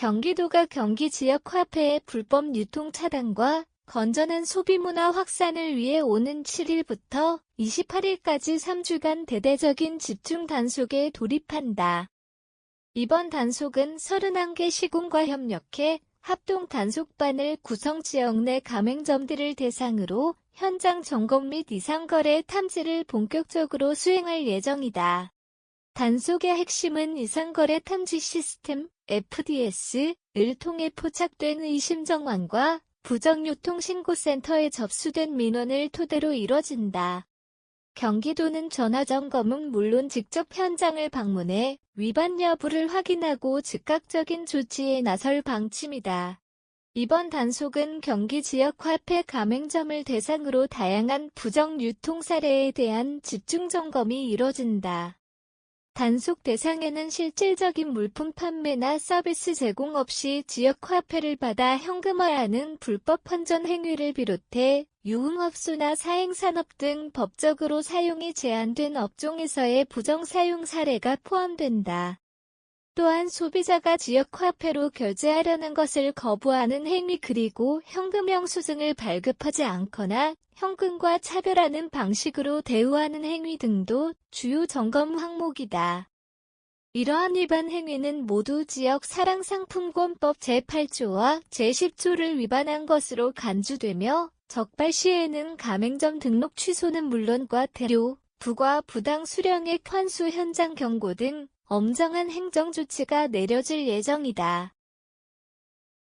경기도가 경기 지역 화폐의 불법 유통 차단과 건전한 소비 문화 확산을 위해 오는 7일부터 28일까지 3주간 대대적인 집중 단속에 돌입한다. 이번 단속은 31개 시군과 협력해 합동 단속반을 구성 지역 내 가맹점들을 대상으로 현장 점검 및 이상거래 탐지를 본격적으로 수행할 예정이다. 단속의 핵심은 이상거래 탐지 시스템 FDS를 통해 포착된 의심 정황과 부정유통신고센터에 접수된 민원을 토대로 이뤄진다. 경기도는 전화점검은 물론 직접 현장을 방문해 위반 여부를 확인하고 즉각적인 조치에 나설 방침이다. 이번 단속은 경기 지역 화폐 가맹점을 대상으로 다양한 부정 유통 사례에 대한 집중 점검이 이뤄진다. 단속 대상에는 실질적인 물품 판매나 서비스 제공 없이 지역 화폐를 받아 현금화하는 불법 환전 행위를 비롯해 유흥업소나 사행산업 등 법적으로 사용이 제한된 업종에서의 부정 사용 사례가 포함된다. 또한 소비자가 지역 화폐로 결제하려는 것을 거부하는 행위 그리고 현금 영수증을 발급하지 않거나 현금과 차별하는 방식으로 대우하는 행위 등도 주요 점검 항목이다. 이러한 위반 행위는 모두 지역 사랑상품권법 제8조와 제10조를 위반한 것으로 간주되며 적발 시에는 가맹점 등록 취소는 물론 과태료, 부과 부당 수령액 환수 현장 경고 등 엄정한 행정 조치가 내려질 예정이다.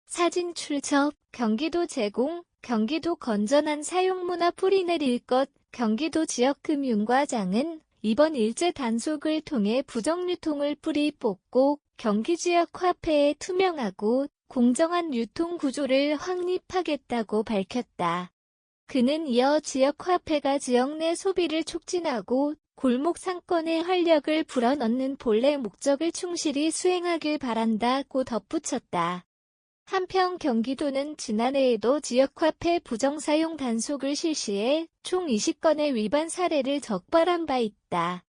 사진 출처 경기도 제공 경기도 건전한 사용문화 뿌리내릴 것 경기도 지역금융과장은 이번 일제 단속을 통해 부정유통을 뿌리 뽑고 경기 지역 화폐의 투명하고 공정한 유통 구조를 확립하겠다고 밝혔다. 그는 이어 지역 화폐가 지역 내 소비를 촉진하고 골목 상권의 활력을 불어넣는 본래 목적을 충실히 수행하길 바란다고 덧붙였다. 한편 경기도는 지난해에도 지역화폐 부정사용 단속을 실시해 총 20건의 위반 사례를 적발한 바 있다.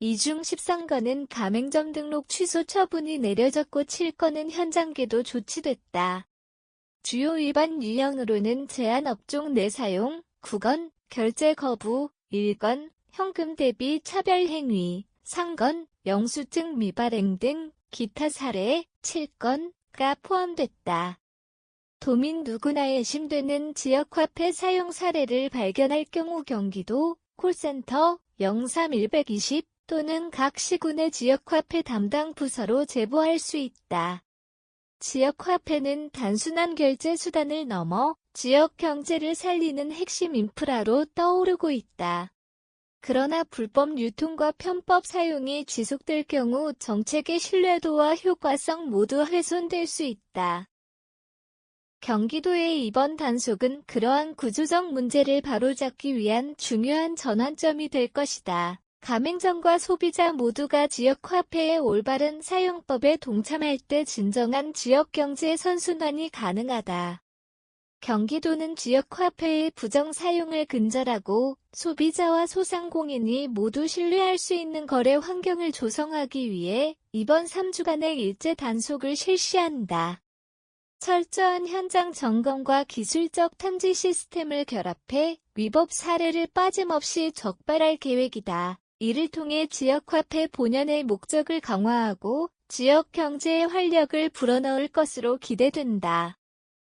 이 중 13건은 가맹점 등록 취소 처분이 내려졌고 7건은 현장계도 조치됐다. 주요 위반 유형으로는 제한 업종 내 사용, 9건, 결제 거부, 1건, 현금 대비 차별 행위, 상건, 영수증 미발행 등 기타 사례 7건가 포함됐다. 도민 누구나 의심되는 지역화폐 사용 사례를 발견할 경우 경기도 콜센터 03120 또는 각 시군의 지역화폐 담당 부서로 제보할 수 있다. 지역화폐는 단순한 결제 수단을 넘어 지역 경제를 살리는 핵심 인프라로 떠오르고 있다. 그러나 불법 유통과 편법 사용이 지속될 경우 정책의 신뢰도와 효과성 모두 훼손될 수 있다. 경기도의 이번 단속은 그러한 구조적 문제를 바로잡기 위한 중요한 전환점이 될 것이다. 가맹점과 소비자 모두가 지역 화폐의 올바른 사용법에 동참할 때 진정한 지역 경제 선순환이 가능하다. 경기도는 지역 화폐의 부정 사용을 근절하고 소비자와 소상공인이 모두 신뢰할 수 있는 거래 환경을 조성하기 위해 이번 3주간의 일제 단속을 실시한다. 철저한 현장 점검과 기술적 탐지 시스템을 결합해 위법 사례를 빠짐없이 적발할 계획이다. 이를 통해 지역화폐 본연의 목적을 강화하고 지역 경제의 활력을 불어넣을 것으로 기대된다.